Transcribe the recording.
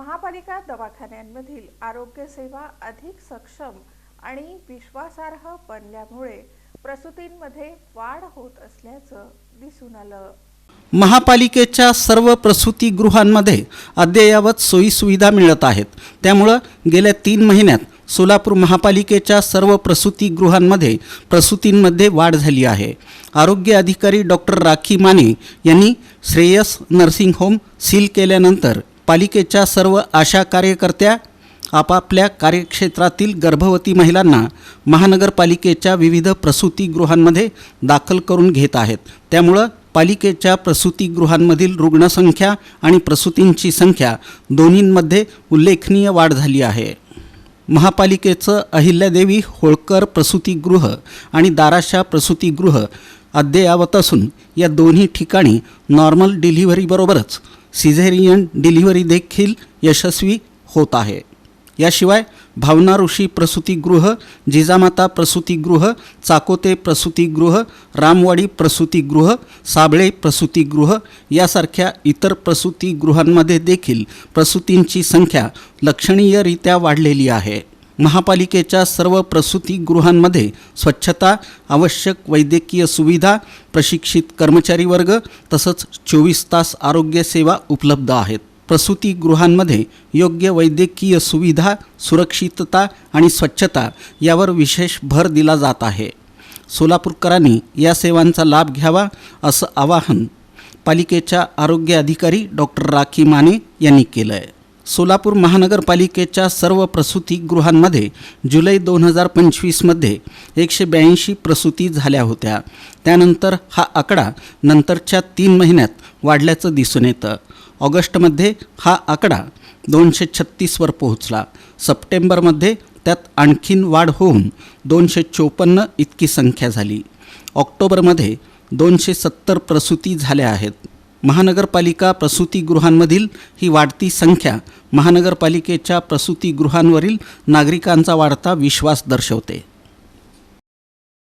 महापालिका दवाखान्यांमधील आरोग्यसेवा अधिक सक्षम आणि विश्वासार्ह बनल्यामुळे प्रसूतींमध्ये वाढ होत असल्याचं दिसून आलं. महापालिकेच्या सर्व प्रसूतीगृहांमध्ये अद्ययावत सोयीसुविधा मिळत आहेत. त्यामुळं गेल्या तीन महिन्यात सोलापूर महापालिकेच्या सर्व प्रसूतीगृहांमध्ये प्रसूतींमध्ये वाढ झाली आहे. आरोग्य अधिकारी डॉक्टर राखी माने यांनी श्रेयस नर्सिंग होम सील केल्यानंतर पालिकेच्या सर्व आशा कार्यकर्त्या आपापल्या कार्यक्षेत्रातील गर्भवती महिलांना महानगरपालिकेच्या विविध प्रसूतीगृहांमध्ये दाखल करून घेत आहेत. त्यामुळं पालिकेच्या प्रसूतीगृहांमधील रुग्णसंख्या आणि प्रसूतींची संख्या दोन्हींमध्ये उल्लेखनीय वाढ झाली आहे. महापालिकेचं अहिल्यादेवी होळकर प्रसूतीगृह आणि दाराशा प्रसूतीगृह अद्ययावत असून या दोन्ही ठिकाणी नॉर्मल डिलिव्हरीबरोबरच सिझेरियन डिलिव्हरी देखील यशस्वी होत आहे. याशिवाय भावना ऋषी प्रसूतीगृह जिजामाता प्रसूतीगृह चाकोते प्रसूतीगृह रामवाडी प्रसूतीगृह साबळे प्रसूतीगृह यासारख्या इतर प्रसूतीगृहांमध्ये देखील प्रसूतींची संख्या लक्षणीयरित्या वाढलेली आहे. महापालिकेच्या सर्व प्रसूतीगृहांमध्ये स्वच्छता आवश्यक वैद्यकीय सुविधा प्रशिक्षित कर्मचारी वर्ग तसंच चोवीस तास आरोग्य सेवा उपलब्ध आहेत. प्रसूतीगृहांमध्ये योग्य वैद्यकीय सुविधा सुरक्षितता आणि स्वच्छता यावर विशेष भर दिला जात आहे. सोलापूरकरांनी या सेवांचा लाभ घ्यावा असं आवाहन पालिकेच्या आरोग्य अधिकारी डॉक्टर राखी माने यांनी केलं आहे सोलापूर महानगरपालिकेच्या सर्व प्रसूतीगृहांमध्ये जुलै दोन हजार पंचवीसमध्ये एकशे ब्याऐंशी प्रसूती झाल्या होत्या. त्यानंतर हा आकडा नंतरच्या तीन महिन्यात वाढल्याचं दिसून येतं. ऑगस्टमध्ये हा आकडा दोनशे छत्तीसवर पोहोचला. सप्टेंबरमध्ये त्यात आणखीन वाढ होऊन दोनशे चोपन्न इतकी संख्या झाली. ऑक्टोबरमध्ये दोनशे सत्तर प्रसूती झाल्या आहेत. महानगरपालिका प्रसूतीगृहांमधील ही वाढती संख्या महानगरपालिकेच्या प्रसूतीगृहांवरील नागरिकांचा वाढता विश्वास दर्शवते.